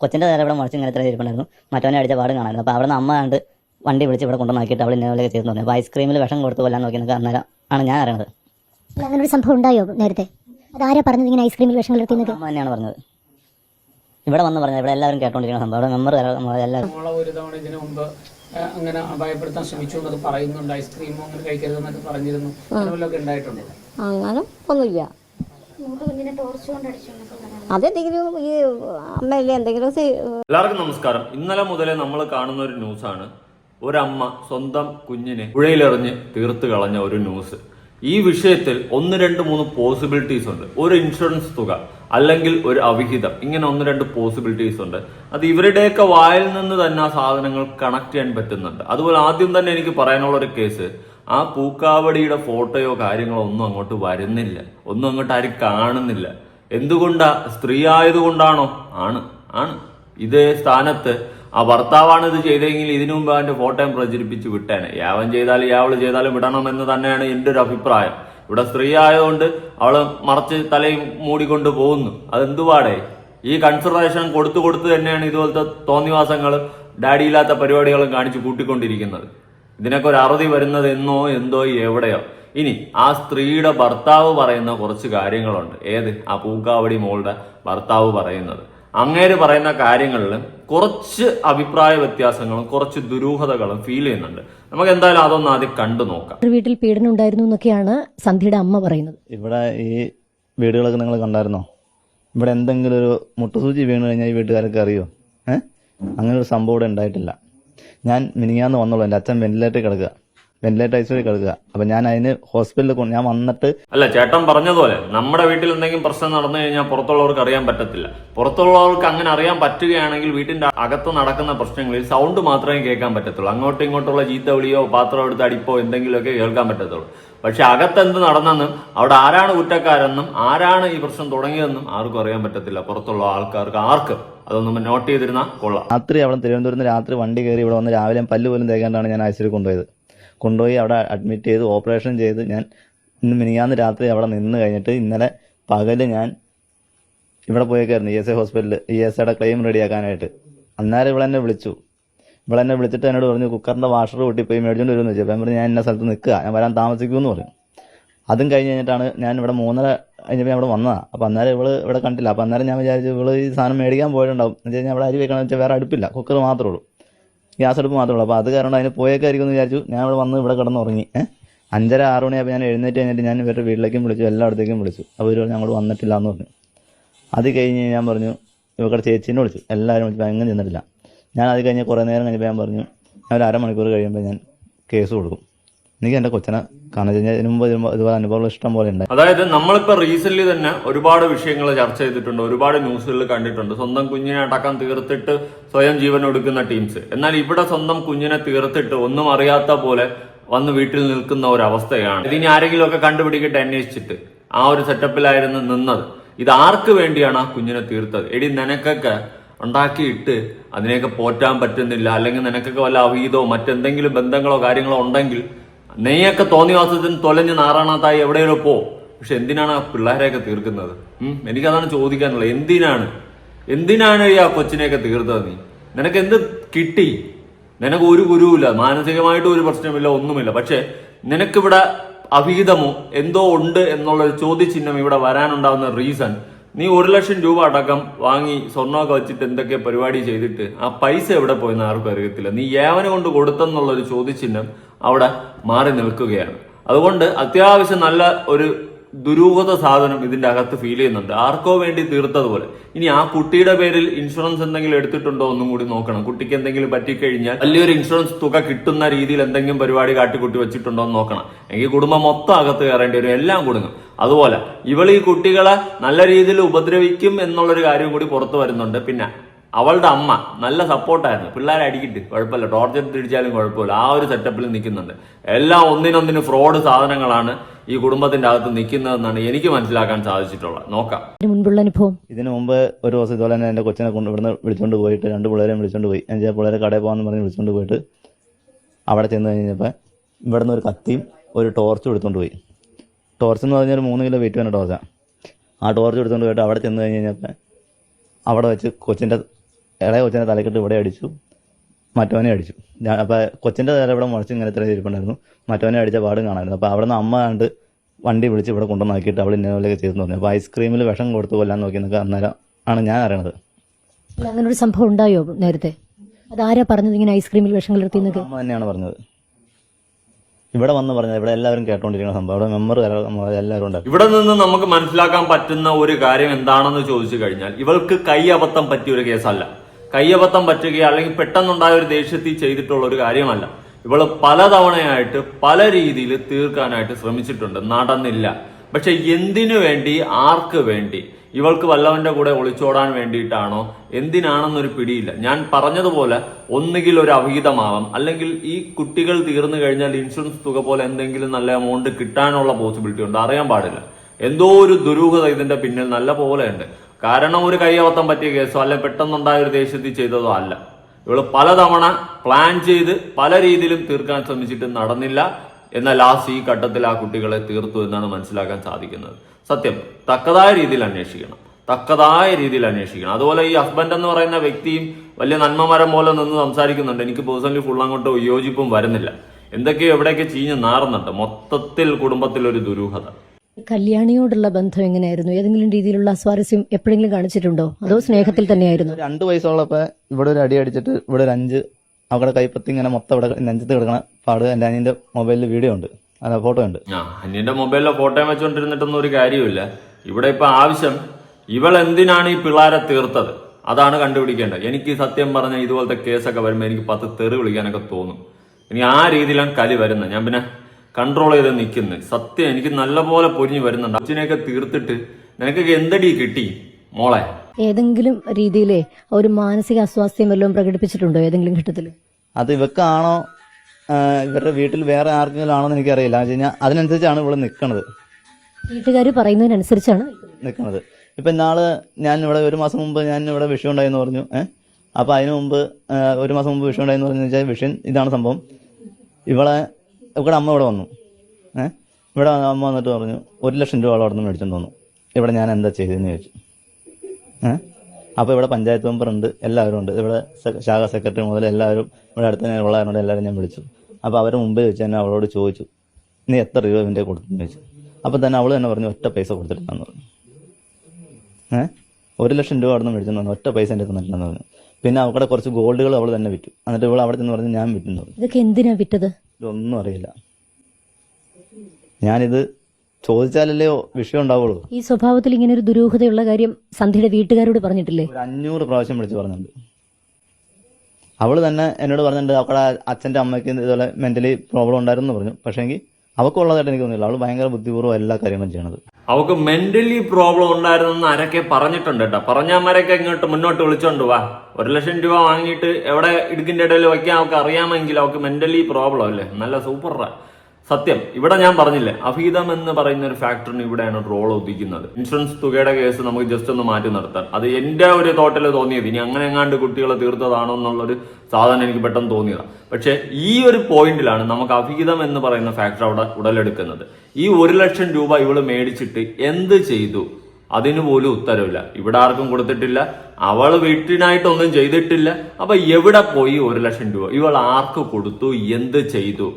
കൊച്ചിന്റെ നേരെ ഇവിടെ മുളച്ച് ഇങ്ങനെ ഇത്ര ഇരിപ്പുണ്ടായിരുന്നു. മറ്റവനെ അടിച്ച പാട് കാണായിരുന്നു. അപ്പോൾ അവിടെ നിന്ന് അമ്മ കണ്ട് വണ്ടി വിളിച്ച് ഇവിടെ കൊണ്ടുവന്നാക്കിയിട്ട് അവൾ ഇന്നലെ ചെയ്തു പറഞ്ഞു. അപ്പോൾ ഐസ്ക്രീമിൽ വിഷം കൊടുത്തു കൊല്ലാൻ നോക്കി എന്നൊക്കെ അന്നേരം ആണ് ഞാൻ അറിയണത്. അല്ല, അങ്ങനെ ഒരു സംഭവം ഉണ്ടായോ നേരത്തെ? അതാരാ പറഞ്ഞത് ഇങ്ങനെ ഐസ്ക്രീമിൽ വിഷം കൊടുത്തു അമ്മ തന്നെയാണ് പറഞ്ഞത്. ഇവിടെ വന്ന് പറഞ്ഞത് ഇവിടെ എല്ലാവരും കേട്ടോണ്ടിരിക്കുന്ന സംഭവം. അവിടെ മെമ്പർ എല്ലാവരും മോളെ ഒരു തവണ ഇതിനു മുമ്പ് അങ്ങനെ അപായപ്പെടുത്താൻ ശ്രമിച്ചു പറയുന്നുണ്ട്. ഐസ്ക്രീമോ അങ്ങനെ കഴിക്കരുതെന്നൊക്കെ പറഞ്ഞിരുന്നു. ഉണ്ടായിട്ടുണ്ടോ? അങ്ങനെ ഒന്നുമില്ല. അതെന്തെങ്കിലും ഈ അമ്മയില്ലേ എന്തെങ്കിലും എല്ലാവർക്കും നമസ്കാരം. ഇന്നലെ മുതലേ നമ്മൾ കാണുന്ന ഒരു ന്യൂസ് ന്യൂസാണ്. ഒരമ്മ സ്വന്തം കുഞ്ഞിനെ പുഴയിലെറിഞ്ഞ് തീർത്ത് കളഞ്ഞ ഒരു ന്യൂസ്. ഈ വിഷയത്തിൽ ഒന്ന് രണ്ട് മൂന്ന് പോസിബിലിറ്റീസ് ഉണ്ട്. ഒരു ഇൻഷുറൻസ് തുക അല്ലെങ്കിൽ ഒരു അവിഹിതം. ഇങ്ങനെ ഒന്ന് രണ്ട് പോസിബിലിറ്റീസ് ഉണ്ട്. അത് ഇവരുടെയൊക്കെ വായിൽ നിന്ന് തന്നെ ആ സാധനങ്ങൾ കണക്ട് ചെയ്യാൻ പറ്റുന്നുണ്ട്. അതുപോലെ ആദ്യം തന്നെ എനിക്ക് പറയാനുള്ള ഒരു കേസ് ആ പൂക്കാവടിയുടെ ഫോട്ടോയോ കാര്യങ്ങളോ ഒന്നും അങ്ങോട്ട് വരുന്നില്ല. ഒന്നും അങ്ങോട്ട് ആരും കാണുന്നില്ല. എന്തുകൊണ്ടാ? സ്ത്രീ ആയതുകൊണ്ടാണോ? ആണ്. ആണ്. ഇതേ സ്ഥാനത്ത് ആ ഭർത്താവാണ് ഇത് ചെയ്തതെങ്കിൽ ഇതിനു മുമ്പ് അവന്റെ ഫോട്ടോയും പ്രചരിപ്പിച്ച് വിട്ടേനെ. യാവൻ ചെയ്താലും യാവൾ ചെയ്താലും വിടണം എന്ന് തന്നെയാണ് എന്റെ ഒരു അഭിപ്രായം. ഇവിടെ സ്ത്രീ ആയതുകൊണ്ട് അവൾ മറച്ച് തലയും മൂടിക്കൊണ്ട് പോകുന്നു. അതെന്തുപാടേ ഈ കൺസിഡറേഷൻ കൊടുത്തു കൊടുത്തു തന്നെയാണ് ഇതുപോലത്തെ തോന്നിവാസങ്ങളും ഡാഡിയില്ലാത്ത പരിപാടികളും കാണിച്ച് കൂട്ടിക്കൊണ്ടിരിക്കുന്നത്. ഇതിനൊക്കെ ഒരു അറുതി വരുന്നത് എന്നോ എന്തോ എവിടെയോ. ഇനി ആ സ്ത്രീയുടെ ഭർത്താവ് പറയുന്ന കുറച്ച് കാര്യങ്ങളുണ്ട്. ഏത്? ആ പൂക്കാവടി മോളുടെ ഭർത്താവ് പറയുന്നത്. അങ്ങേര് പറയുന്ന കാര്യങ്ങളിൽ കുറച്ച് അഭിപ്രായ വ്യത്യാസങ്ങളും കുറച്ച് ദുരൂഹതകളും ഫീൽ ചെയ്യുന്നുണ്ട്. നമുക്ക് എന്തായാലും അതൊന്ന് ആദ്യം കണ്ടു നോക്കാം. വീട്ടിൽ പീഡനം ഉണ്ടായിരുന്നു എന്നൊക്കെയാണ് സന്ധ്യയുടെ അമ്മ പറയുന്നത്. ഇവിടെ ഈ വീടുകളൊക്കെ നിങ്ങൾ കണ്ടായിരുന്നോ? ഇവിടെ എന്തെങ്കിലും ഒരു മുട്ടുസൂചി വീണ് കഴിഞ്ഞാൽ ഈ വീട്ടുകാരൊക്കെ അറിയോ? ഏഹ് അങ്ങനെ ഒരു സംഭവം ഇവിടെ ഉണ്ടായിട്ടില്ല. ഞാൻ മിനിങ്ങാന്ന് വന്നോളൂ. എന്റെ അച്ഛൻ വെന്റിലേറ്റർ കിടക്കുക. വെന്റിലേറ്റർ ഐസിയിൽ കിടക്കുക. അപ്പൊ ഞാൻ അതിന് ഹോസ്പിറ്റലിൽ കൊണ്ട് ഞാൻ വന്നിട്ട് അല്ല ചേട്ടൻ പറഞ്ഞതുപോലെ നമ്മുടെ വീട്ടിൽ എന്തെങ്കിലും പ്രശ്നം നടന്നു കഴിഞ്ഞാൽ പുറത്തുള്ളവർക്ക് അറിയാൻ പറ്റത്തില്ല. പുറത്തുള്ളവർക്ക് അങ്ങനെ അറിയാൻ പറ്റുകയാണെങ്കിൽ വീട്ടിന്റെ അകത്ത് നടക്കുന്ന പ്രശ്നങ്ങളിൽ സൗണ്ട് മാത്രമേ കേൾക്കാൻ പറ്റത്തുള്ളൂ. അങ്ങോട്ടും ഇങ്ങോട്ടുള്ള ചീത്ത വിളിയോ പാത്രം എടുത്ത് അടിപ്പോ എന്തെങ്കിലുമൊക്കെ കേൾക്കാൻ പറ്റത്തുള്ളൂ. പക്ഷെ അകത്ത് എന്ത് നടന്നെന്നും അവിടെ ആരാണ് കുറ്റക്കാരെന്നും ആരാണ് ഈ പ്രശ്നം തുടങ്ങിയതെന്നും ആർക്കും അറിയാൻ പറ്റത്തില്ല. പുറത്തുള്ള ആൾക്കാർക്ക് ആർക്കും. അതൊന്നും നോട്ട് ചെയ്തിരുന്ന കൊള്ളാം. രാത്രി അവിടെ തിരുവനന്തപുരത്ത് രാത്രി വണ്ടി കയറി ഇവിടെ വന്ന് രാവിലെ പല്ല് പോലും തേക്കാണ്ടാണ് ഞാൻ ആശുപത്രി കൊണ്ടുപോയത്. കൊണ്ടുപോയി അവിടെ അഡ്മിറ്റ് ചെയ്ത് ഓപ്പറേഷൻ ചെയ്ത് ഞാൻ ഇന്ന് മിനിയാന്ന് രാത്രി അവിടെ നിന്ന് കഴിഞ്ഞിട്ട് ഇന്നലെ പകൽ ഞാൻ ഇവിടെ പോയേക്കായിരുന്നു ഇ എസ് ഐ ഹോസ്പിറ്റലിൽ ഇ എസ് ഐയുടെ ക്ലെയിം റെഡിയാക്കാനായിട്ട്. അന്നേരം ഇവിടെ എന്നെ വിളിച്ചു. ഇവിടെ എന്നെ വിളിച്ചിട്ട് എന്നോട് പറഞ്ഞു കുക്കറിന്റെ വാഷർ കൂട്ടിപ്പോയി മേടിച്ചുകൊണ്ട് വരുമെന്ന് ചോദിച്ചു. അപ്പം ഞാൻ പറഞ്ഞു ഞാൻ ഇന്ന സ്ഥലത്ത് നിൽക്കുക. ഞാൻ വരാൻ താമസിക്കുമെന്ന് പറഞ്ഞു. അതും കഴിഞ്ഞ് കഴിഞ്ഞിട്ടാണ് ഞാൻ ഇവിടെ മൂന്നര കഴിഞ്ഞപ്പോൾ ഞാൻ ഇവിടെ വന്നതാണ് അപ്പോൾ അന്നേരം ഇവൾ ഇവിടെ കണ്ടില്ല. അപ്പോൾ അന്നേരം ഞാൻ വിചാരിച്ചു ഇവൾ ഈ സാധനം മേടിക്കാൻ പോയിട്ടുണ്ടാവും. എന്ന് വെച്ച് കഴിഞ്ഞാൽ അവിടെ അരി വെക്കണമെന്ന് വെച്ചാൽ വേറെ അടുപ്പില്ല. കുക്കർ മാത്രമേ ഉള്ളൂ. ഗ്യാസ് അടുപ്പ് മാത്രമേ ഉള്ളൂ. അപ്പോൾ അത് കാരണം അതിന് പോയേക്കായിരിക്കും എന്ന് വിചാരിച്ചു. ഞാൻ ഇവിടെ വന്ന് ഇവിടെ കിടന്ന് ഉറങ്ങി അഞ്ചര ആറ് മണിയായപ്പോൾ ഞാൻ എഴുന്നേറ്റ് കഴിഞ്ഞിട്ട് ഞാൻ ഇവരുടെ വീട്ടിലേക്കും വിളിച്ചു. എല്ലായിടത്തേക്കും വിളിച്ചു. അപ്പോൾ ഇവർ ഞങ്ങൾ വന്നിട്ടില്ല എന്ന് പറഞ്ഞു. അത് കഴിഞ്ഞ് ഞാൻ പറഞ്ഞു ഇവക്കടെ ചേച്ചീനെ വിളിച്ചു. എല്ലാവരും വിളിച്ചു. എങ്ങനെ ചെന്നിട്ടില്ല. ഞാൻ അത് കഴിഞ്ഞ് കുറേ നേരം കഴിഞ്ഞപ്പോൾ ഞാൻ പറഞ്ഞു ഞാൻ ഒരു അരമണിക്കൂർ കഴിയുമ്പോൾ ഞാൻ കേസ് കൊടുക്കും. എനിക്ക് എന്റെ കൊച്ചനെ ഇതുപോലെ അനുഭവങ്ങൾ ഇഷ്ടം പോലെ ഉണ്ട് അതായത് നമ്മളിപ്പോ റീസെന്റ് തന്നെ ഒരുപാട് വിഷയങ്ങൾ ചർച്ച ചെയ്തിട്ടുണ്ട് ഒരുപാട് ന്യൂസുകളിൽ കണ്ടിട്ടുണ്ട്. സ്വന്തം കുഞ്ഞിനെ അടക്കം തീർത്തിട്ട് സ്വയം ജീവൻ ഒടുക്കുന്ന ടീംസ് എന്നാൽ ഇവിടെ സ്വന്തം കുഞ്ഞിനെ തീർത്തിട്ട് ഒന്നും അറിയാത്ത പോലെ വന്ന് വീട്ടിൽ നിൽക്കുന്ന ഒരു അവസ്ഥയാണ് ഇതിനി ആരെങ്കിലും ഒക്കെ കണ്ടുപിടിക്കട്ടെ അന്വേഷിച്ചിട്ട് ആ ഒരു സെറ്റപ്പിലായിരുന്നു നിന്നത്. ഇത് ആർക്ക് വേണ്ടിയാണ് ആ കുഞ്ഞിനെ തീർത്തത്? എടി നിനക്കൊക്കെ ഉണ്ടാക്കിയിട്ട് അതിനെയൊക്കെ പോറ്റാൻ പറ്റുന്നില്ല അല്ലെങ്കിൽ നിനക്കൊക്കെ വല്ല അവീതോ മറ്റെന്തെങ്കിലും ബന്ധങ്ങളോ കാര്യങ്ങളോ ഉണ്ടെങ്കിൽ നെയ്യൊക്കെ തോന്നിവാസത്തിന് തൊലഞ്ഞ് നാറാണാത്തായി എവിടെയോ പോ. പക്ഷെ എന്തിനാണ് ആ പിള്ളേരെയൊക്കെ തീർക്കുന്നത്? എനിക്കതാണ് ചോദിക്കാനുള്ളത്. എന്തിനാണ്? എന്തിനാണ് ഈ ആ കൊച്ചിനെയൊക്കെ തീർത്തത് നീ? നിനക്ക് എന്ത് കിട്ടി? നിനക്ക് ഒരു ഗുരുവില്ല. മാനസികമായിട്ട് ഒരു പ്രശ്നമില്ല ഒന്നുമില്ല. പക്ഷെ നിനക്കിവിടെ അഭീതമോ എന്തോ ഉണ്ട് എന്നുള്ള ഒരു ചോദ്യചിഹ്നം ഇവിടെ വരാനുണ്ടാവുന്ന റീസൺ നീ ഒരു ലക്ഷം രൂപ അടക്കം വാങ്ങി സ്വർണമൊക്കെ വെച്ചിട്ട് എന്തൊക്കെ പരിപാടി ചെയ്തിട്ട് ആ പൈസ എവിടെ പോയെന്ന് ആർക്കും അറിയത്തില്ല. നീ ഏവനെ കൊണ്ട് കൊടുത്തെന്നുള്ളൊരു ചോദ്യചിഹ്നം അവിടെ മാറി നിൽക്കുകയാണ്. അതുകൊണ്ട് അത്യാവശ്യം നല്ല ഒരു ദുരൂഹത സാധനം ഇതിന്റെ അകത്ത് ഫീൽ ചെയ്യുന്നുണ്ട്. ആർക്കോ വേണ്ടി തീർത്തതുപോലെ. ഇനി ആ കുട്ടിയുടെ പേരിൽ ഇൻഷുറൻസ് എന്തെങ്കിലും എടുത്തിട്ടുണ്ടോ ഒന്നും കൂടി നോക്കണം. കുട്ടിക്ക് എന്തെങ്കിലും പറ്റിക്കഴിഞ്ഞാൽ വലിയൊരു ഇൻഷുറൻസ് തുക കിട്ടുന്ന രീതിയിൽ എന്തെങ്കിലും പരിപാടി കാട്ടിക്കുട്ടി വെച്ചിട്ടുണ്ടോ എന്ന് നോക്കണം. എങ്കിൽ കുടുംബം മൊത്തം അകത്ത് കയറേണ്ടി വരും. എല്ലാം കുടുങ്ങും. അതുപോലെ ഇവൾ ഈ കുട്ടികളെ നല്ല രീതിയിൽ ഉപദ്രവിക്കും എന്നുള്ളൊരു കാര്യം കൂടി പുറത്തു വരുന്നുണ്ട്. പിന്നെ അവളുടെ അമ്മ നല്ല സപ്പോർട്ടായിരുന്നു പിള്ളേരെ അടിക്കിട്ട്. കുഴപ്പമില്ല. ടോർച്ചർ തിരിച്ചാലും കുഴപ്പമില്ല. ആ ഒരു സെറ്റപ്പിൽ നിൽക്കുന്നുണ്ട്. എല്ലാം ഒന്നിനൊന്നിന് ഫ്രോഡ് സാധനങ്ങളാണ് ഈ കുടുംബത്തിന്റെ അകത്ത് നിൽക്കുന്നതെന്നാണ് എനിക്ക് മനസ്സിലാക്കാൻ സാധിച്ചിട്ടുള്ളത്. നോക്കാം. ഇതിന് മുൻപുള്ള അനുഭവം? ഇതിനു മുമ്പ് ഒരു ദിവസം ഇതുപോലെ തന്നെ എന്റെ കൊച്ചിനെ കൊണ്ട് ഇവിടുന്ന് വിളിച്ചുകൊണ്ട് പോയിട്ട് രണ്ട് പിള്ളേരെയും വിളിച്ചുകൊണ്ട് പോയി. അഞ്ചാ പിള്ളേരെ കടയിൽ പോകാന്ന് പറഞ്ഞ് വിളിച്ചുകൊണ്ട് പോയിട്ട് അവിടെ ചെന്ന് കഴിഞ്ഞപ്പോൾ ഇവിടുന്ന് ഒരു കത്തിയും ഒരു ടോർച്ചും എടുത്തുകൊണ്ട് പോയി. ടോർച്ച് എന്ന് പറഞ്ഞാൽ മൂന്ന് കിലോ വെയിറ്റ് വേണ്ട ടോർച്ചാണ് ആ. ടോർച്ച് എടുത്തുകൊണ്ട് പോയിട്ട് അവിടെ ചെന്ന് കഴിഞ്ഞ് കഴിഞ്ഞപ്പോൾ അവിടെ വെച്ച് കൊച്ചിന്റെ ഇളയ കൊച്ചിന്റെ തലക്കെട്ട് ഇവിടെ അടിച്ചു മറ്റവനെ അടിച്ചു. ഞാൻ അപ്പോൾ കൊച്ചിന്റെ തല ഇവിടെ മുളച്ച് ഇങ്ങനെ ഇത്ര ഇരിപ്പുണ്ടായിരുന്നു. മറ്റവനെ അടിച്ച പാടും കാണാമായിരുന്നു അപ്പോൾ അവിടെ നിന്ന് അമ്മ കണ്ട് വണ്ടി വിളിച്ച് ഇവിടെ കൊണ്ടുവന്നാക്കിയിട്ട് അവൾ ഇന്ന പോലെയൊക്കെ ചെയ്തെന്ന് തോന്നി അപ്പോൾ ഐസ്ക്രീമിൽ വിഷം കൊടുത്തു കൊല്ലാൻ നോക്കി എന്നൊക്കെ അന്നേരം ആണ് ഞാൻ അറിയണത്. അല്ല അങ്ങനെ ഒരു സംഭവം ഉണ്ടായോ നേരത്തെ? അതാരാ പറഞ്ഞത് ഇങ്ങനെ ഐസ്ക്രീമിൽ വിഷം കലർത്തി അമ്മ തന്നെയാണ് പറഞ്ഞത്. ഇവിടെ വന്ന് പറഞ്ഞത് ഇവിടെ എല്ലാവരും കേട്ടോണ്ടിരിക്കുന്ന സംഭവം. അവിടെ മെമ്പർ എല്ലാവരും ഉണ്ടായിരുന്നു ഇവിടെ നിന്ന് നമുക്ക് മനസ്സിലാക്കാൻ പറ്റുന്ന ഒരു കാര്യം എന്താണെന്ന് ചോദിച്ചു കഴിഞ്ഞാൽ ഇവൾക്ക് കൈ അബദ്ധം പറ്റിയ ഒരു കേസല്ല. കൈയബദ്ധം പറ്റുകയോ അല്ലെങ്കിൽ പെട്ടെന്നുണ്ടായ ഒരു ദേഷ്യത്തിൽ ചെയ്തിട്ടുള്ള ഒരു കാര്യമല്ല. ഇവൾ പലതവണയായിട്ട് പല രീതിയിൽ തീർക്കാനായിട്ട് ശ്രമിച്ചിട്ടുണ്ട്. നടന്നില്ല. പക്ഷെ എന്തിനു വേണ്ടി? ആർക്ക് വേണ്ടി? ഇവൾക്ക് വല്ലവന്റെ കൂടെ ഒളിച്ചോടാൻ വേണ്ടിയിട്ടാണോ? എന്തിനാണെന്നൊരു പിടിയില്ല. ഞാൻ പറഞ്ഞതുപോലെ ഒന്നുകിൽ ഒരു അവിഹിതമാവാം. അല്ലെങ്കിൽ ഈ കുട്ടികൾ തീർന്നു കഴിഞ്ഞാൽ ഇൻഷുറൻസ് തുക പോലെ എന്തെങ്കിലും നല്ല എമൗണ്ട് കിട്ടാനുള്ള പോസിബിലിറ്റി ഉണ്ട്. അറിയാൻ പാടില്ല. എന്തോ ഒരു ദുരൂഹത ഇതിന്റെ പിന്നിൽ നല്ല പോലെ ഉണ്ട്. കാരണം ഒരു കൈയവത്തം പറ്റിയ കേസോ അല്ലെ പെട്ടെന്നുണ്ടായ ഒരു ദേഷ്യത്തിൽ ചെയ്തതോ അല്ല. ഇവൾ പലതവണ പ്ലാൻ ചെയ്ത് പല രീതിയിലും തീർക്കാൻ ശ്രമിച്ചിട്ട് നടന്നില്ല. എന്നാൽ ലാസ്റ്റ് ഈ ഘട്ടത്തിൽ ആ കുട്ടികളെ തീർത്തു എന്നാണ് മനസ്സിലാക്കാൻ സാധിക്കുന്നത്. സത്യം തക്കതായ രീതിയിൽ അന്വേഷിക്കണം. തക്കതായ രീതിയിൽ അന്വേഷിക്കണം. അതുപോലെ ഈ ഹസ്ബൻഡ് എന്ന് പറയുന്ന വ്യക്തിയും വലിയ നന്മമരം പോലെ നിന്ന് സംസാരിക്കുന്നുണ്ട്. എനിക്ക് പേഴ്സണലി ഫുൾ അങ്ങോട്ട് യോജിപ്പും വരുന്നില്ല. എന്തൊക്കെയോ എവിടെയൊക്കെ ചീഞ്ഞ് നാറുന്നുണ്ട്. മൊത്തത്തിൽ കുടുംബത്തിലൊരു ദുരൂഹത. കല്യാണിയോടുള്ള ബന്ധം എങ്ങനെയായിരുന്നു? ഏതെങ്കിലും രീതിയിലുള്ള അസ്വാരസ്യം എപ്പോഴെങ്കിലും കാണിച്ചിട്ടുണ്ടോ? അതോ സ്നേഹത്തിൽ തന്നെയായിരുന്നു? രണ്ട് വയസ്സുള്ളപ്പോ ഇവിടെ ഒരു അടി അടിച്ചിട്ട് ഇവിടെ ഒരു അഞ്ച് അവിടെ കൈപ്പത്തി ഇങ്ങനെ മൊത്തം ഇവിടെ നെഞ്ചത്ത് കിടക്കണ പാട് എന്റെ അനിയന്റെ മൊബൈലിൽ വീഡിയോ ഉണ്ട്. അല്ല ഫോട്ടോ ഉണ്ട്. അനിയന്റെ അന്യന്റെ മൊബൈലിലെ ഫോട്ടോ വെച്ചോണ്ടിരുന്നിട്ടൊന്നും ഒരു കാര്യമില്ല ഇവിടെ ഇപ്പൊ ആവശ്യം ഇവൾ എന്തിനാണ് ഈ പിള്ളേരെ തീർത്തത്? അതാണ് കണ്ടുപിടിക്കേണ്ടത്. എനിക്ക് സത്യം പറഞ്ഞ ഇതുപോലത്തെ കേസൊക്കെ വരുമ്പോൾ എനിക്ക് പത്ത് തെറി വിളിക്കാനൊക്കെ തോന്നും. ഇനി ആ രീതിയിലാണ് കലി വരുന്നത്. ഞാൻ പിന്നെ കൺട്രോൾ ചെയ്ത് നിൽക്കുന്നത് സത്യം എനിക്ക് നല്ലപോലെ പൊരിഞ്ഞു വരുന്നുണ്ട്. അച്ഛനെയൊക്കെ തീർത്തിട്ട് നിനക്കൊക്കെ എന്തടി കിട്ടി മോളെ? ഏതെങ്കിലും രീതിയിലെ ഒരു മാനസിക അസ്വാസ്ഥ്യം വല്ലതും പ്രകടിപ്പിച്ചിട്ടുണ്ടോ ഏതെങ്കിലും ഘട്ടത്തിൽ അത് ഇവക്കാണോ ഇവരുടെ വീട്ടിൽ വേറെ ആർക്കെങ്കിലും ആണോ എന്ന് എനിക്കറിയില്ല. കഴിഞ്ഞാൽ അതിനനുസരിച്ചാണ് ഇവിടെ നിൽക്കുന്നത് വീട്ടുകാർ പറയുന്നതിനനുസരിച്ചാണ് നിൽക്കുന്നത് ഇപ്പം നാൾ ഞാൻ ഇവിടെ ഒരു മാസം മുമ്പ് ഞാൻ ഇവിടെ വിഷയം ഉണ്ടായെന്ന് പറഞ്ഞു ഏഹ് അപ്പോൾ അതിന് മുമ്പ് ഒരു മാസം മുമ്പ് വിഷയം ഉണ്ടായെന്ന് പറഞ്ഞു വെച്ചാൽ വിഷയം ഇതാണ് സംഭവം. ഇവളെ ഇവിടെ അമ്മ ഇവിടെ വന്നു. ഏഹ് ഇവിടെ അമ്മ വന്നിട്ട് പറഞ്ഞു ഒരു ലക്ഷം രൂപ അവിടെ നിന്ന് മേടിച്ചോണ്ട് വന്നു. ഇവിടെ ഞാൻ എന്താ ചെയ്തതെന്ന് ചോദിച്ചു. ഏഹ് അപ്പോൾ ഇവിടെ പഞ്ചായത്ത് മെമ്പർ ഉണ്ട് എല്ലാവരും ഉണ്ട്. ഇവിടെ ശാഖ സെക്രട്ടറി മുതൽ എല്ലാവരും ഇവിടെ അടുത്ത് തന്നെ ഉള്ളവരോട് എല്ലാവരും ഞാൻ വിളിച്ചു. അപ്പോൾ അവരെ മുമ്പേ വെച്ച് തന്നെ അവളോട് ചോദിച്ചു നീ എത്ര രൂപ ഇവന്റെ കൊടുത്തെന്ന് ചോദിച്ചു? അപ്പോൾ തന്നെ അവൾ തന്നെ പറഞ്ഞു ഒറ്റ പൈസ കൊടുത്തിട്ടില്ലെന്ന് പറഞ്ഞു. ഏഹ് ഒരു ലക്ഷം രൂപ അവിടെ നിന്ന് മേടിച്ചെന്ന് പറഞ്ഞു ഒറ്റ പൈസ എന്റെ തന്നിട്ടില്ലെന്ന് പറഞ്ഞു പിന്നെ അവിടെ കുറച്ച് ഗോൾഡുകൾ അവൾ തന്നെ വിറ്റു. എന്നിട്ട് ഇവൾ അവിടെ നിന്ന് പറഞ്ഞു ഞാൻ വിറ്റുന്നു ഇതൊക്കെ എന്തിനാ വിറ്റത്? ഇതൊന്നും അറിയില്ല. ഞാനിത് ചോദിച്ചാലല്ലേ വിഷയം ഉണ്ടാവുള്ളൂ. ഈ സ്വഭാവത്തിൽ ഇങ്ങനെ ഒരു ദുരൂഹതയുള്ള കാര്യം സന്ധ്യയുടെ വീട്ടുകാരോട് പറഞ്ഞിട്ടില്ലേ? ഒരു അഞ്ഞൂറ് പ്രാവശ്യം വിളിച്ച് പറഞ്ഞിട്ടുണ്ട്. അവൾ തന്നെ എന്നോട് പറഞ്ഞിട്ടുണ്ട് അവളുടെ അച്ഛന്റെ അമ്മയ്ക്ക് ഇതുപോലെ മെന്റലി പ്രോബ്ലം ഉണ്ടായിരുന്നു പറഞ്ഞു. പക്ഷേങ്കിൽ അവൾക്കുള്ളതായിട്ട് എനിക്ക് തോന്നിയില്ല. അവൾ ഭയങ്കര ബുദ്ധിപൂർവം എല്ലാ കാര്യങ്ങളും ചെയ്യണത്. അവക്ക് മെന്റലി പ്രോബ്ലം ഉണ്ടായിരുന്നെന്ന് ആരൊക്കെ പറഞ്ഞിട്ടുണ്ട് കേട്ടോ. പറഞ്ഞമാരൊക്കെ ഇങ്ങോട്ട് മുന്നോട്ട് വിളിച്ചോണ്ട് വാ. ഒരു ലക്ഷം രൂപ വാങ്ങിയിട്ട് എവിടെ ഇടുക്കിന്റെ ഇടയിൽ വയ്ക്കാൻ അവൾക്ക് അറിയാമെങ്കിൽ അവക്ക് മെന്റലി പ്രോബ്ലം അല്ലേ? നല്ല സൂപ്പറാ സത്യം ഇവിടെ ഞാൻ പറഞ്ഞില്ലേ അഭീതം എന്ന് പറയുന്ന ഒരു ഫാക്ടറിന് ഇവിടെയാണ് റോൾ ഒതുക്കുന്നത് ഇൻഷുറൻസ് തുകയുടെ കേസ് നമുക്ക് ജസ്റ്റ് ഒന്ന് മാറ്റി നിർത്താം. അത് എന്റെ ഒരു തോട്ടൽ തോന്നിയത് ഇനി അങ്ങനെ എങ്ങാണ്ട് കുട്ടികളെ തീർത്തതാണോ എന്നുള്ളൊരു സാധനം എനിക്ക് പെട്ടെന്ന് തോന്നിയതാണ് പക്ഷെ ഈ ഒരു പോയിന്റിലാണ് നമുക്ക് അഭീതം എന്ന് പറയുന്ന ഫാക്ടർ അവിടെ ഉടലെടുക്കുന്നത്. ഈ ഒരു ലക്ഷം രൂപ ഇവൾ മേടിച്ചിട്ട് എന്ത് ചെയ്തു? അതിന് പോലും ഉത്തരവില്ല. ഇവിടെ ആർക്കും കൊടുത്തിട്ടില്ല. അവൾ വീട്ടിനായിട്ടൊന്നും ചെയ്തിട്ടില്ല. അപ്പൊ എവിടെ പോയി ഒരു ലക്ഷം രൂപ? ഇവൾ ആർക്ക് കൊടുത്തു? എന്ത് ചെയ്തു?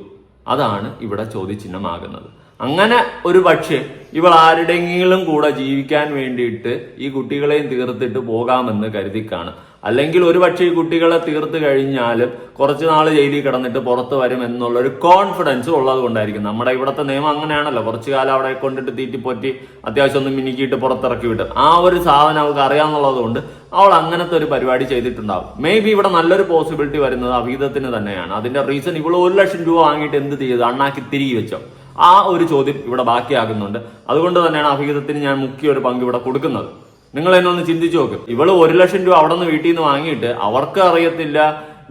അതാണ് ഇവിടെ ചോദ്യചിഹ്നമാകുന്നത്. അങ്ങനെ ഒരു പക്ഷേ ഇവൾ ആരുടെങ്കിലും കൂടെ ജീവിക്കാൻ വേണ്ടിയിട്ട് ഈ കുട്ടികളെയും തീർത്തിട്ട് പോകാമെന്ന് കരുതി കാണും അല്ലെങ്കിൽ ഒരു പക്ഷേ ഈ കുട്ടികളെ തീർത്ത് കഴിഞ്ഞാലും കുറച്ച് നാൾ ജയിലിൽ കിടന്നിട്ട് പുറത്ത് വരും എന്നുള്ള ഒരു കോൺഫിഡൻസ് ഉള്ളത് കൊണ്ടായിരിക്കും. നമ്മുടെ ഇവിടുത്തെ നിയമം അങ്ങനെയാണല്ലോ. കുറച്ച് കാലം അവിടെ കൊണ്ടിട്ട് തീറ്റിപ്പൊറ്റി അത്യാവശ്യം ഒന്ന് മിനുക്കിയിട്ട് പുറത്തിറക്കി വിട്ടും. ആ ഒരു സാധനം അവൾക്ക് അറിയാമെന്നുള്ളത് കൊണ്ട് അവൾ അങ്ങനത്തെ ഒരു പരിപാടി ചെയ്തിട്ടുണ്ടാവും. മേ ബി ഇവിടെ നല്ലൊരു പോസിബിലിറ്റി വരുന്നത് അവീതത്തിന് തന്നെയാണ്. അതിന്റെ റീസൺ ഇവൾ ഒരു ലക്ഷം രൂപ വാങ്ങിയിട്ട് എന്ത് ചെയ്തു? അണ്ണാക്കി തിരികെ വെച്ചോ. ആ ഒരു ചോദ്യം ഇവിടെ ബാക്കിയാകുന്നുണ്ട്. അതുകൊണ്ട് തന്നെയാണ് അഭിഹിതത്തിന് ഞാൻ മുഖ്യ ഒരു പങ്ക് ഇവിടെ കൊടുക്കുന്നത്. നിങ്ങൾ എന്നെ ഒന്ന് ചിന്തിച്ചു നോക്ക്. ഇവൾ ഒരു ലക്ഷം രൂപ അവിടെ നിന്ന് വീട്ടിൽ നിന്ന് വാങ്ങിയിട്ട് അവർക്ക് അറിയത്തില്ല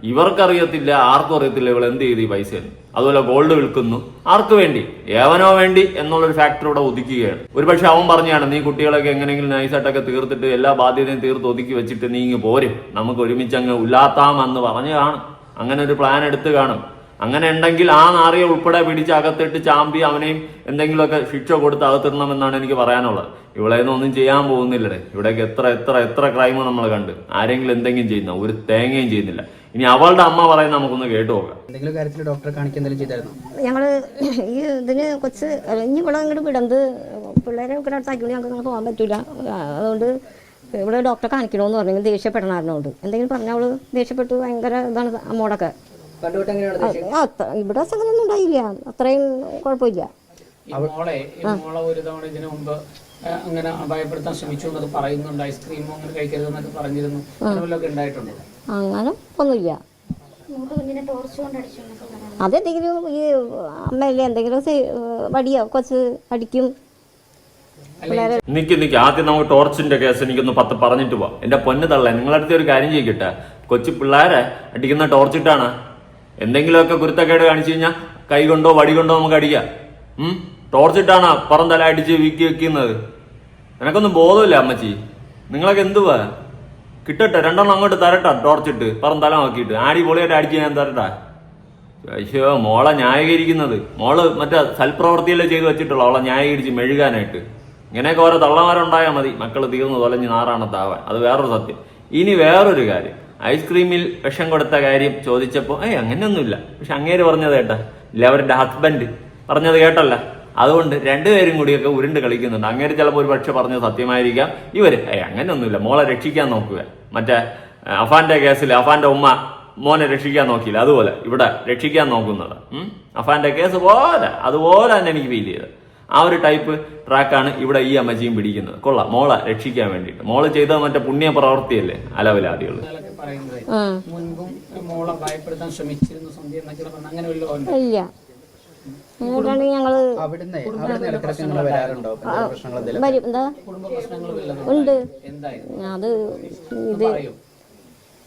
ഇവർക്കറിയത്തില്ല ആർക്കും അറിയത്തില്ല ഇവൾ എന്ത് ചെയ്തു ഈ പൈസ അതുപോലെ ഗോൾഡ് വിൽക്കുന്നു. ആർക്ക് വേണ്ടി? ഏവനോ വേണ്ടി എന്നുള്ളൊരു ഫാക്ടർ ഇവിടെ ഒതുക്കുകയാണ് ഒരു പക്ഷെ അവൻ പറഞ്ഞാണ് നീ കുട്ടികളൊക്കെ എങ്ങനെയെങ്കിലും നൈസായിട്ടൊക്കെ തീർത്തിട്ട് എല്ലാ ബാധ്യതയും തീർത്ത് ഒതുക്കി വെച്ചിട്ട് നീ ഇങ്ങ് പോരും. നമുക്ക് ഒരുമിച്ച് അങ്ങ് ഉല്ലാത്താമെന്ന് പറഞ്ഞു കാണും അങ്ങനെ ഒരു പ്ലാൻ എടുത്ത് കാണും. അങ്ങനെ ഉണ്ടെങ്കിൽ ആ നാറിയെ ഉൾപ്പെടെ പിടിച്ച് അകത്തിട്ട് ചാമ്പി അവനെയും എന്തെങ്കിലുമൊക്കെ ശിക്ഷ കൊടുത്ത് അകത്തിടണമെന്നാണ് എനിക്ക് പറയാനുള്ളത്. ഇവിടെ ഒന്നും ചെയ്യാൻ പോകുന്നില്ലേ ഇവിടേക്ക് എത്ര എത്ര എത്ര ക്രൈം നമ്മൾ കണ്ട്. ആരെങ്കിലും എന്തെങ്കിലും ചെയ്യുന്ന ഒരു തേങ്ങയും ചെയ്യുന്നില്ല. ഇനി അവളുടെ അമ്മ പറയുന്ന നമുക്കൊന്ന് കേട്ടു നോക്കാം. എന്തെങ്കിലും കാര്യത്തിൽ ഡോക്ടറെ ചെയ്തായിരുന്നു? ഈ ഇതിന് കൊച്ച് ഇനി ഇവിടെ അങ്ങോട്ട് വിടന്ത് പിള്ളേരെ ഇവിടെ അടുത്താക്കി ഞങ്ങൾക്ക് അങ്ങനെ പോകാൻ പറ്റില്ല അതുകൊണ്ട് ഇവിടെ ഡോക്ടറെ കാണിക്കണമെന്ന് പറഞ്ഞു. ദേഷ്യപ്പെടണമായിരുന്നോണ്ട് എന്തെങ്കിലും പറഞ്ഞാൽ അവൾ ദേഷ്യപ്പെട്ടു. ഭയങ്കര ഇതാണ് അമ്മോടൊക്കെ. ഇവിടെ അങ്ങനെയൊന്നും ഉണ്ടായില്ല. അത്രയും കുഴപ്പമില്ല. മോളെ മോളെ ഒരു തവണ ഇതിനു മുമ്പ് അങ്ങനെ അപായപ്പെടുത്താൻ ശ്രമിച്ചു എന്നൊക്കെ പറയുന്നുണ്ട്. ഐസ്ക്രീമോ അങ്ങനെ കഴിക്കരുതെന്നൊക്കെ പറഞ്ഞിരുന്നു. അങ്ങനെ വല്ലതൊക്കെ ഉണ്ടായിട്ടുണ്ടോ? അങ്ങനെ ഒന്നുമില്ല. അതെന്തെങ്കിലും ഈ അമ്മയല്ലേ എന്തെങ്കിലും വടിയോ കൊച്ച് അടിക്കും. നിക്ക് നിക്ക്. ആദ്യം നമുക്ക് ടോർച്ചിന്റെ കേസ് എനിക്കൊന്ന് പത്ത് പറഞ്ഞിട്ട് പോവാം. എന്റെ പൊന്ന് തള്ള നിങ്ങളടുത്ത് ഒരു കാര്യം ചെയ്യിക്കട്ടെ കൊച്ചു പിള്ളേരെ അടിക്കുന്ന ടോർച്ചിട്ടാണ് എന്തെങ്കിലുമൊക്കെ കുരുത്തക്കേട് കാണിച്ചു കഴിഞ്ഞാൽ കൈ കൊണ്ടോ വടി കൊണ്ടോ നമുക്ക് അടിക്കാം. ടോർച്ചിട്ടാണ് പുറം തല അടിച്ച് വീക്കി വെക്കുന്നത്? എനക്കൊന്നും ബോധമില്ല അമ്മച്ചി. നിങ്ങളൊക്കെ എന്തുവാ? കിട്ടട്ടെ രണ്ടെണ്ണം അങ്ങോട്ട് തരട്ടെ ടോർച്ചിട്ട് പുറം തല നോക്കിയിട്ട്. ആടി പൊളിയായിട്ട് അടിച്ച് ഞാൻ തരട്ടെ. അയ്യോ മോളെ ന്യായീകരിക്കുന്നത്. മോൾ മറ്റേ സൽപ്രവർത്തിയല്ലേ ചെയ്ത് വെച്ചിട്ടുള്ളൂ അവളെ ന്യായീകരിച്ച് മെഴുകാനായിട്ട്. ഇങ്ങനെയൊക്കെ ഓരോ തള്ളമാരുണ്ടായാൽ മതി. മക്കൾ തീർന്നു തൊലഞ്ഞ് നാറാണത്താവാൻ അത് വേറൊരു സത്യം. ഇനി വേറൊരു കാര്യം. ഐസ്ക്രീമിൽ വിഷം കൊടുത്ത കാര്യം ചോദിച്ചപ്പോൾ ഏയ് അങ്ങനെയൊന്നുമില്ല. പക്ഷെ അങ്ങേര് പറഞ്ഞത് കേട്ടാ ഇല്ല അവരുടെ ഹസ്ബൻഡ് പറഞ്ഞത് കേട്ടല്ല. അതുകൊണ്ട് രണ്ടുപേരും കൂടിയൊക്കെ ഉരുണ്ട് കളിക്കുന്നുണ്ട്. അങ്ങേര് ചിലപ്പോൾ ഒരു പക്ഷെ പറഞ്ഞത് സത്യമായിരിക്കാം. ഇവർ ഏയ് അങ്ങനെയൊന്നുമില്ല. മോളെ രക്ഷിക്കാൻ നോക്കുക. മറ്റേ അഫാന്റെ കേസിൽ അഫാന്റെ ഉമ്മ മോനെ രക്ഷിക്കാൻ നോക്കിയില്ല. അതുപോലെ ഇവിടെ രക്ഷിക്കാൻ നോക്കുന്നത്? അഫാന്റെ കേസ് പോലെ അതുപോലെ തന്നെ എനിക്ക് ഫീൽ ചെയ്തത്. ആ ഒരു ടൈപ്പ് ട്രാക്കാണ് ഇവിടെ ഈ അമ്മച്ചിയും പിടിക്കുന്നത്. കൊള്ളാം. മോളെ രക്ഷിക്കാൻ വേണ്ടിയിട്ട്. മോൾ ചെയ്ത മറ്റേ പുണ്യ പ്രവർത്തിയല്ലേ അലവലാദികൾ പറയുന്നത്. മുൻപും മോളെ ഭയപ്പെടുത്താൻ ശ്രമിച്ചിരുന്നു സന്ധ്യ എന്നൊക്കെ പറഞ്ഞു അങ്ങനെ ഒരു ഉണ്ടോ? ഇല്ല. അങ്ങനെയാണെങ്കിൽ ഞങ്ങൾ അവിടുന്ന് അവിടുന്ന് ഇടക്കിടക്ക് നിങ്ങൾ വരാറുണ്ടോ? പഞ്ചായത്ത് പ്രശ്നങ്ങൾ എന്തെങ്കിലും വരും. എന്താ? കുടുംബ പ്രശ്നങ്ങൾ വല്ലതും ഉണ്ട്. അത് ഇത് പറയൂ.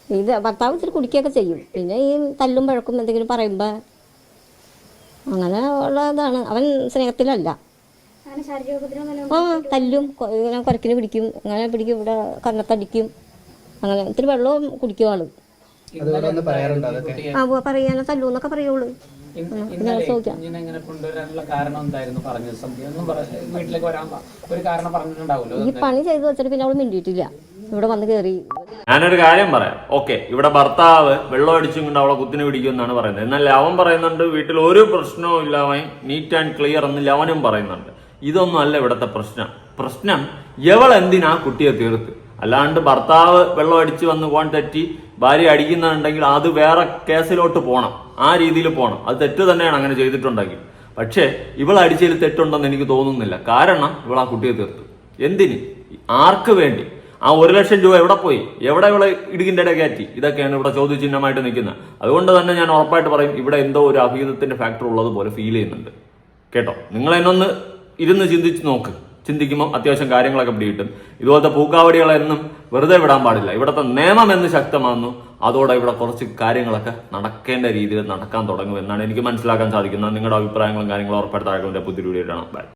ഇത് ഭർത്താവ് ഇത്തിരി കുടിക്കുകയൊക്കെ ചെയ്യും. പിന്നെ ഈ തല്ലും പഴക്കും എന്തെങ്കിലും പറയുമ്പോൾ അങ്ങനെ ഉള്ളതാണ് അവൻ സ്നേഹത്തിലല്ല. ആ തല്ലും കൊ- ഇങ്ങനെ കുരക്കിന് പിടിക്കും അങ്ങനെ പിടിക്കും ഇവിടെ കന്നത്തടിക്കും. അങ്ങനെ ഇത്തിരി വെള്ളവും കുടിക്കും ആൾ ആ പറയാനോ തല്ലു എന്നൊക്കെ പറയുള്ളൂ ഈ പണി ചെയ്ത് വെച്ചിട്ട് പിന്നെ അവൾ മിണ്ടിയിട്ടില്ല. ഇവിടെ വന്ന് കയറി ഞാനൊരു കാര്യം പറയാം. ഓക്കെ ഇവിടെ ഭർത്താവ് വെള്ളം അടിച്ചും കൊണ്ട് അവളെ കുത്തിന് പിടിക്കുമെന്നാണ് പറയുന്നത്. എന്നാൽ ലവൻ പറയുന്നുണ്ട് വീട്ടിൽ ഒരു പ്രശ്നവും ഇല്ല നീറ്റ് ആൻഡ് ക്ലിയർ എന്ന് ലവനും പറയുന്നുണ്ട്. ഇതൊന്നും അല്ല ഇവിടുത്തെ പ്രശ്നം. പ്രശ്നം എവൾ എന്തിനാ കുട്ടിയെ തീർത്ത്? അല്ലാണ്ട് ഭർത്താവ് വെള്ളം അടിച്ച് വന്ന് പോകാൻ തെറ്റി ഭാര്യ അടിക്കുന്നുണ്ടെങ്കിൽ അത് വേറെ കേസിലോട്ട് പോകണം. ആ രീതിയിൽ പോകണം. അത് തെറ്റ് തന്നെയാണ് അങ്ങനെ ചെയ്തിട്ടുണ്ടെങ്കിൽ. പക്ഷേ ഇവൾ അടിച്ചതിൽ തെറ്റുണ്ടെന്ന് എനിക്ക് തോന്നുന്നില്ല. കാരണം ഇവൾ ആ കുട്ടിയെ തീർത്തു. എന്തിന്? ആർക്ക് വേണ്ടി? ആ ഒരു ലക്ഷം രൂപ എവിടെ പോയി? എവിടെ ഇവിടെ ഇടുകിന്റെ ഇടയിൽ കയറ്റി? ഇതൊക്കെയാണ് ഇവിടെ ചോദ്യചിഹ്നമായിട്ട് നിൽക്കുന്നത്. അതുകൊണ്ട് തന്നെ ഞാൻ ഉറപ്പായിട്ട് പറയും ഇവിടെ എന്തോ ഒരു അഭിഹിതത്തിന്റെ ഫാക്ടർ ഉള്ളതുപോലെ ഫീൽ ചെയ്യുന്നുണ്ട്. കേട്ടോ? നിങ്ങൾ എന്നൊന്ന് ഇരുന്ന് ചിന്തിച്ച് നോക്ക്. ചിന്തിക്കുമ്പോൾ അത്യാവശ്യം കാര്യങ്ങളൊക്കെ പിടികിട്ടും. ഇതുപോലത്തെ പൂക്കാവടികളെന്നും വെറുതെ വിടാൻ പാടില്ല. ഇവിടുത്തെ നിയമം എന്ന് ശക്തമാകുന്നു അതോടെ ഇവിടെ കുറച്ച് കാര്യങ്ങളൊക്കെ നടക്കേണ്ട രീതിയിൽ നടക്കാൻ തുടങ്ങും എന്നാണ് എനിക്ക് മനസ്സിലാക്കാൻ സാധിക്കുന്നത്. നിങ്ങളുടെ അഭിപ്രായങ്ങളും കാര്യങ്ങളും ഉറപ്പെടുത്താൻ പുതിയ വീഡിയോ ബൈ